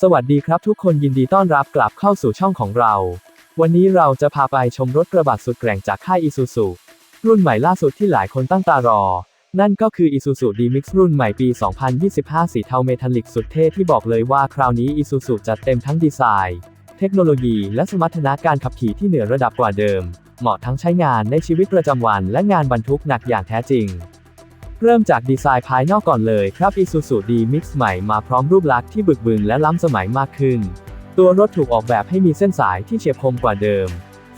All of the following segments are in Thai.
สวัสดีครับทุกคนยินดีต้อนรับกลับเข้าสู่ช่องของเรา วันนี้เราจะพาไปชมรถกระบะสุดแกร่งจากค่าย Isuzu รุ่นใหม่ล่าสุดที่หลายคนตั้งตารอ นั่นก็คือ Isuzu D-Mix รุ่นใหม่ปี 2025 สีเทาเมทัลลิกสุดเท่ที่บอกเลยว่าคราวนี้ Isuzu จัดเต็มทั้งดีไซน์ เทคโนโลยีและสมรรถนะการขับขี่ที่เหนือระดับกว่าเดิม เหมาะทั้งใช้งานในชีวิตประจำวันและงานบรรทุกหนักอย่างแท้จริง เริ่มจากดีไซน์ภายนอกก่อนเลยครับ Isuzu D-Mix ใหม่มาพร้อมรูปลักษณ์ที่บึกบึนและล้ำสมัยมากขึ้น ตัวรถถูกออกแบบให้มีเส้นสายที่เฉียบคมกว่าเดิม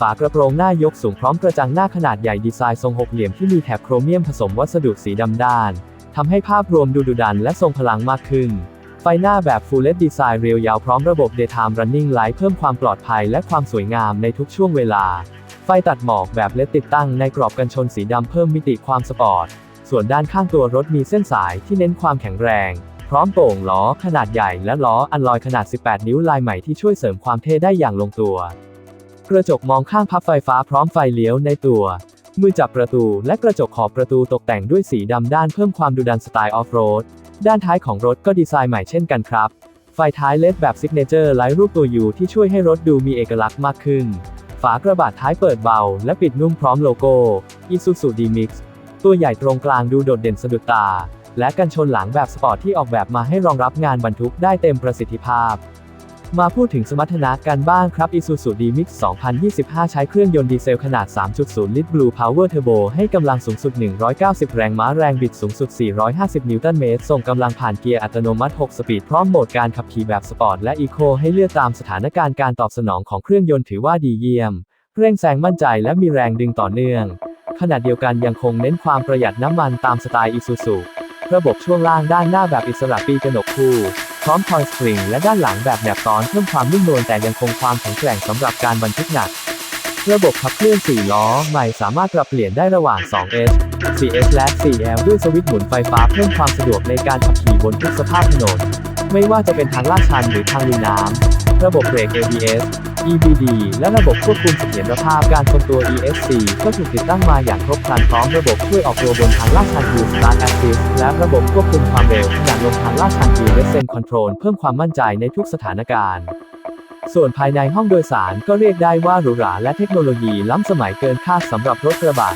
ฝากระโปรงหน้ายกสูงพร้อมกระจังหน้าขนาดใหญ่ดีไซน์ทรงหกเหลี่ยมที่มีแถบโครเมียมผสมวัสดุสีดำด้านทำให้ภาพรวมดูดุดันและทรงพลังมากขึ้น ไฟหน้าแบบ Full LED ดีไซน์เรียวยาวพร้อมระบบ Daytime Running Light เพิ่มความปลอดภัยและความสวยงามในทุกช่วงเวลา ไฟตัดหมอกแบบเลดติดตั้งในกรอบกันชนสีดำเพิ่มมิติความสปอร์ต ส่วนด้านข้างตัวรถมีเส้นสายที่เน้นความแข็งแรง พร้อมโป่งล้อขนาดใหญ่และล้ออันลอยขนาด 18 นิ้วลายใหม่ที่ช่วยเสริมความเท่ได้อย่างลงตัว กระจกมองข้างพับไฟฟ้าพร้อมไฟเลี้ยวในตัว มือจับประตูและกระจกขอบประตูตกแต่งด้วยสีดำด้านเพิ่มความดุดันสไตล์ออฟโรด ด้านท้ายของรถก็ดีไซน์ใหม่เช่นกันครับ ไฟท้ายเลดแบบซิกเนเจอร์ไลท์รูปตัวยูที่ช่วยให้รถดูมีเอกลักษณ์มากขึ้น ฝากระบะท้ายเปิดเบา และปิดนุ่มพร้อมโลโก้ Isuzu D-Mix ตัวใหญ่ตรงกลางดูโดดเด่นสะดุดตา และกันชนหลังแบบสปอร์ตที่ออกแบบมาให้รองรับงานบรรทุกได้เต็มประสิทธิภาพ มาพูดถึงสมรรถนะกันบ้างครับ Isuzu D-Mix 2025 ใช้เครื่องยนต์ดีเซลขนาด 3.0 ลิตร Blue Power Turbo ให้กำลังสูงสุด 190 แรงม้าแรงบิดสูงสุด 450 นิวตันเมตร ส่งกำลังผ่านเกียร์อัตโนมัติ 6 สปีด พร้อมโหมดการขับขี่แบบสปอร์ตและอีโคให้เลือกตามสถานการณ์การตอบสนองของเครื่องยนต์ถือว่าดีเยี่ยม เร่งแซงมั่นใจและมีแรงดึงต่อเนื่อง ขณะเดียวกันยังคงเน้นความประหยัดน้ำมันตามสไตล์ Isuzu ระบบช่วงล่างด้านหน้าแบบอิสระปีกระหนกคู่ พร้อมทอยสปริงและด้านหลังแบบแหนบซ้อนเพิ่มความนุ่มนวลแต่ยังคงความแข็งแกร่งสำหรับการบรรทุกหนัก ระบบขับเคลื่อน 4 ล้อใหม่สามารถปรับเปลี่ยนได้ระหว่าง 2S 4S และ 4L ด้วยสวิตช์หมุนไฟฟ้าเพิ่มความสะดวกในการขับขี่บนทุกสภาพถนน ไม่ว่าจะเป็นทางลาดชันหรือทางลุยน้ำระบบเบรก ABS EBD และระบบควบคุมเสถียรภาพการทรงตัว ESC ก็ถูกติดตั้งมาอย่างครบครันพร้อมระบบช่วยออกตัวบนทางลาดชัน Hill Start Assist และระบบควบคุมความเร็วขณะลงทางลาดชัน Hill Descent Control เพิ่มความมั่นใจในทุกสถานการณ์ส่วนภายในห้องโดยสารก็เรียกได้ว่าหรูหราและเทคโนโลยีล้ำสมัยเกินคาดสำหรับรถกระบะ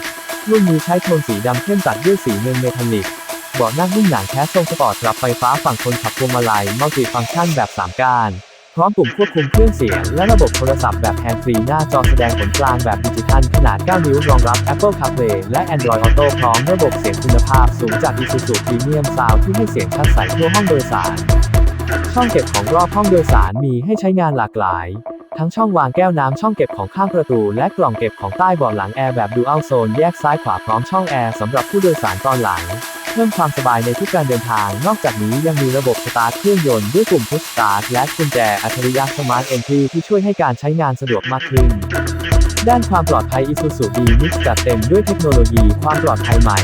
รุ่นนี้ใช้โทนสีดำเข้มตัดด้วยสีเงินเมทัลลิกเบาะนั่งนุ่มหนังแท้ทรงสปอร์ตปรับไฟฟ้าฝั่งคนขับพวงมาลัยมัลติฟังก์ชันแบบ 3 ก้าน พร้อมปุ่มควบคุมเครื่องเสียง และระบบโทรศัพท์แบบแฮนด์ฟรีหน้าจอแสดงผลกลางแบบดิจิทัลขนาด 9 นิ้วรองรับ Apple CarPlay และ Android Auto พร้อมระบบเสียงคุณภาพสูงจาก Isuzu Premium Sound ที่ให้เสียงชัดใสทั่วห้องโดยสาร ช่องเก็บของรอบห้องโดยสารมีให้ใช้งานหลากหลาย ทั้งช่องวางแก้วน้ำช่องเก็บของข้างประตู และกล่องเก็บของใต้เบาะหลังแอร์แบบ Dual Zone แยกซ้ายขวาพร้อมช่องแอร์สำหรับผู้โดยสารตอนหลัง เพิ่มความสบายในทุกการเดินทาง นอกจากนี้ยังมีระบบสตาร์ทเครื่องยนต์ด้วยปุ่ม Push Start และกุญแจอัจฉริยะ Smart Entry ที่ช่วยให้การใช้งานสะดวกมากขึ้น ด้านความปลอดภัย Isuzu D-Mix จัดเต็มด้วยเทคโนโลยีความปลอดภัยใหม่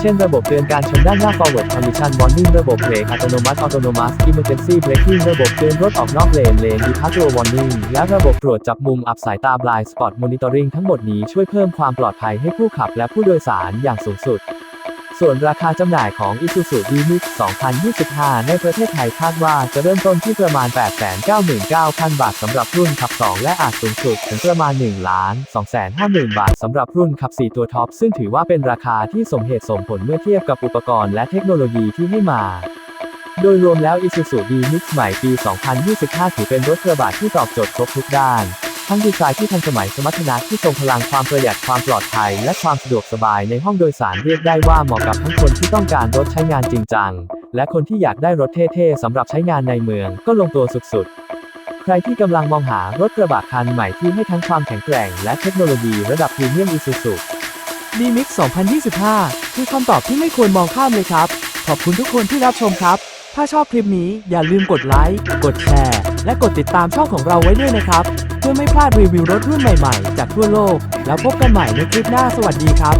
เช่นระบบเตือนการชนด้านหน้า forward collision warning ระบบเบรกอัตโนมัติ autonomous emergency braking ระบบเตือนรถออกนอกเลน lane departure warning และระบบตรวจจับมุมอับสายตา blind spot monitoring ทั้งหมดนี้ช่วยเพิ่มความปลอดภัยให้ผู้ขับและผู้โดยสารอย่างสูงสุด ส่วนราคาจำหน่ายของ Isuzu D-Mix 2025 ในประเทศไทยคาดว่าจะเริ่มต้นที่ประมาณ 899,000 บาทสำหรับรุ่นขับ 2 และอาจสูงสุดถึงประมาณ 1 ล้าน250,000 บาทสำหรับรุ่นขับ 4 ตัวท็อป ซึ่งถือว่าเป็นราคาที่สมเหตุสมผลเมื่อเทียบกับอุปกรณ์และเทคโนโลยีที่ให้มาโดยรวมแล้ว Isuzu D-Mix ใหม่ปี 2025 ถือเป็นรถกระบะที่ตอบโจทย์ครบทุกด้าน ทั้งดีไซน์ที่ทันสมัยสมรรถนะที่ทรงพลังความประหยัดความปลอดภัย และความสะดวกสบายในห้องโดยสารเรียกได้ว่าเหมาะกับทั้งคนที่ต้องการรถใช้งานจริงจัง และคนที่อยากได้รถเท่ๆสำหรับใช้งานในเมืองก็ลงตัวสุดๆ ใครที่กำลังมองหารถกระบะคันใหม่ที่ให้ทั้งความแข็งแกร่ง และเทคโนโลยีระดับพรีเมียม Isuzu D-Mix 2025 คือคำตอบที่ไม่ควรมองข้ามเลยครับ ขอบคุณทุกคนที่รับชมครับ ถ้าชอบคลิปนี้อย่าลืมกดไลค์ กดแชร์ และกดติดตามช่องของเราไว้ด้วยนะครับ พื่อไม่พลาดรีวิวรถรุ่นใหม่ๆ จากทั่วโลก แล้วพบกันใหม่ในคลิปหน้าสวัสดีครับ